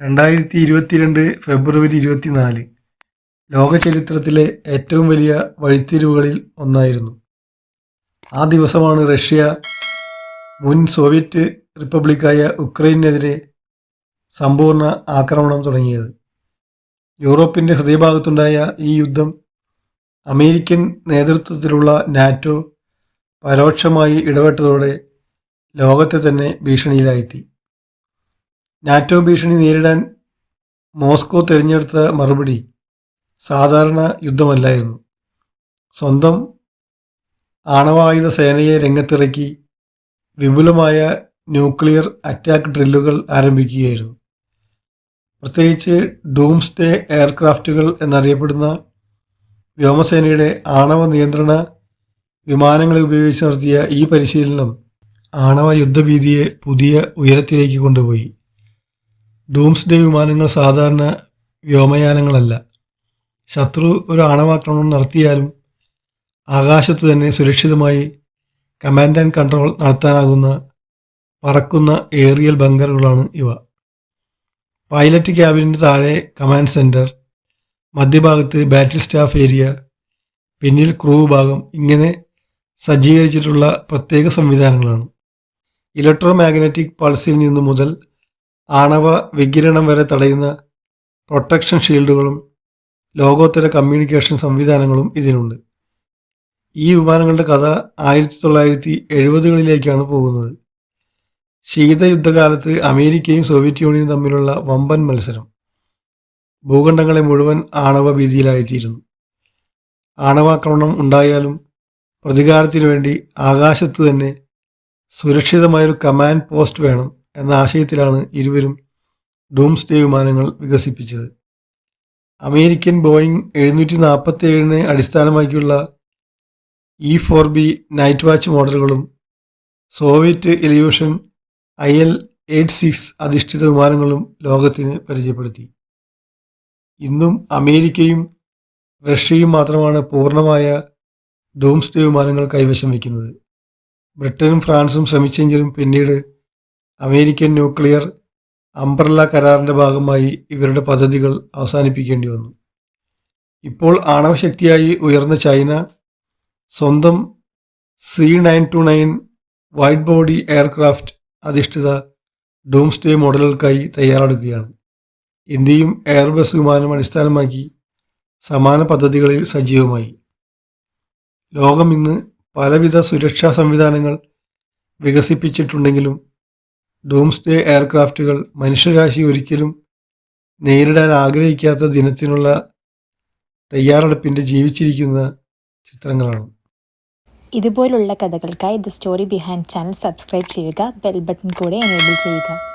രണ്ടായിരത്തി ഇരുപത്തിരണ്ട് ഫെബ്രുവരി ഇരുപത്തിനാല് ലോക ചരിത്രത്തിലെ ഏറ്റവും വലിയ വഴിത്തിരിവുകളിൽ ഒന്നായിരുന്നു. ആ ദിവസമാണ് റഷ്യ മുൻ സോവിയറ്റ് റിപ്പബ്ലിക്കായ ഉക്രൈനെതിരെ സമ്പൂർണ ആക്രമണം തുടങ്ങിയത്. യൂറോപ്പിന്റെ ഹൃദയഭാഗത്തുണ്ടായ ഈ യുദ്ധം അമേരിക്കൻ നേതൃത്വത്തിലുള്ള നാറ്റോ പരോക്ഷമായി ഇടപെട്ടതോടെ ലോകത്തെ തന്നെ ഭീഷണിയിലായെത്തി. നാറ്റോ ഭീഷണി നേരിടാൻ മോസ്കോ തിരഞ്ഞെടുത്ത മറുപടി സാധാരണ യുദ്ധമല്ലായിരുന്നു. സ്വന്തം ആണവായുധ സേനയെ രംഗത്തിറക്കി വിപുലമായ ന്യൂക്ലിയർ അറ്റാക്ക് ഡ്രില്ലുകൾ ആരംഭിക്കുകയായിരുന്നു. പ്രത്യേകിച്ച് ഡൂംസ്ഡേ എയർക്രാഫ്റ്റുകൾ എന്നറിയപ്പെടുന്ന വ്യോമസേനയുടെ ആണവ നിയന്ത്രണ വിമാനങ്ങളെ ഉപയോഗിച്ച് നടത്തിയ ഈ പരിശീലനം ആണവ യുദ്ധഭീതിയെ പുതിയ ഉയരത്തിലേക്ക് കൊണ്ടുപോയി. ഡൂംസ്ഡേ വിമാനങ്ങൾ സാധാരണ വ്യോമയാനങ്ങളല്ല. ശത്രു ഒരു ആണവാക്രമണം നടത്തിയാലും ആകാശത്ത് തന്നെ സുരക്ഷിതമായി കമാൻഡ് ആൻഡ് കൺട്രോൾ നടത്താനാകുന്ന പറക്കുന്ന ഏറിയൽ ബങ്കറുകളാണ് ഇവ. പൈലറ്റ് ക്യാബിനിന് താഴെ കമാൻഡ് സെന്റർ മധ്യഭാഗത്ത് ബാറ്റിൽ സ്റ്റാഫ് ഏരിയ പിന്നിൽ ക്രൂ ഭാഗം ഇങ്ങനെ സജ്ജീകരിച്ചിട്ടുള്ള പ്രത്യേക സംവിധാനങ്ങളാണ്. ഇലക്ട്രോ മാഗ്നറ്റിക് പൾസിൽ നിന്ന് മുതൽ ആണവ വികിരണം വരെ തടയുന്ന പ്രൊട്ടക്ഷൻ ഷീൽഡുകളും ലോകോത്തര കമ്മ്യൂണിക്കേഷൻ സംവിധാനങ്ങളും ഇതിനുണ്ട്. ഈ വിമാനങ്ങളുടെ കഥ ആയിരത്തി തൊള്ളായിരത്തി എഴുപതുകളിലേക്കാണ് പോകുന്നത്. ശീതയുദ്ധകാലത്ത് അമേരിക്കയും സോവിയറ്റ് യൂണിയനും തമ്മിലുള്ള വമ്പൻ മത്സരം ഭൂഖണ്ഡങ്ങളെ മുഴുവൻ ആണവ ഭീതിയിലായിത്തീരുന്നു ആണവാക്രമണം ഉണ്ടായാലും പ്രതികാരത്തിനു വേണ്ടി ആകാശത്ത് തന്നെ സുരക്ഷിതമായൊരു കമാൻഡ് പോസ്റ്റ് വേണം എന്ന ആശയത്തിലാണ് ഇരുവരും ഡൂംസ്ഡേ വിമാനങ്ങൾ വികസിപ്പിച്ചത്. അമേരിക്കൻ ബോയിങ് എഴുന്നൂറ്റി നാൽപ്പത്തി ഏഴിനെ അടിസ്ഥാനമാക്കിയുള്ള E four B night watch മോഡലുകളും Soviet Ilyushin I L eight six അധിഷ്ഠിത വിമാനങ്ങളും ലോകത്തിന് പരിചയപ്പെടുത്തി. ഇന്നും അമേരിക്കയും റഷ്യയും മാത്രമാണ് പൂർണമായ ഡൂംസ്ഡേ വിമാനങ്ങൾ കൈവശം വയ്ക്കുന്നത്. ബ്രിട്ടനും ഫ്രാൻസും ശ്രമിച്ചെങ്കിലും പിന്നീട് അമേരിക്കൻ ന്യൂക്ലിയർ അംബ്രല്ല കരാറിന്റെ ഭാഗമായി ഇവരുടെ പദ്ധതികൾ അവസാനിപ്പിക്കേണ്ടി വന്നു. ഇപ്പോൾ ആണവശക്തിയായി ഉയർന്ന ചൈന സ്വന്തം C nine two nine wide body aircraft അധിഷ്ഠിത ഡൂംസ്ഡേ മോഡലുകൾക്കായി തയ്യാറെടുക്കുകയാണ്. ഇന്ത്യയും എയർബസ് വിമാനം അടിസ്ഥാനമാക്കി സമാന പദ്ധതികളിൽ സജീവമായി. ലോകം ഇന്ന് പലവിധ സുരക്ഷാ സംവിധാനങ്ങൾ വികസിപ്പിച്ചിട്ടുണ്ടെങ്കിലും ഡൂംസ്ഡേ എയർക്രാഫ്റ്റുകൾ മനുഷ്യരാശി ഒരിക്കലും നേരിടാൻ ആഗ്രഹിക്കാത്ത ദിനത്തിനുള്ള തയ്യാറെടുപ്പിന്റെ ജീവിച്ചിരിക്കുന്ന ചിത്രങ്ങളാണ്. ഇതുപോലുള്ള കഥകൾക്കായി the story behind channel subscribe ചെയ്യുക ബെൽ ബട്ടൺ കൂടെ എനേബിൾ ചെയ്യുക.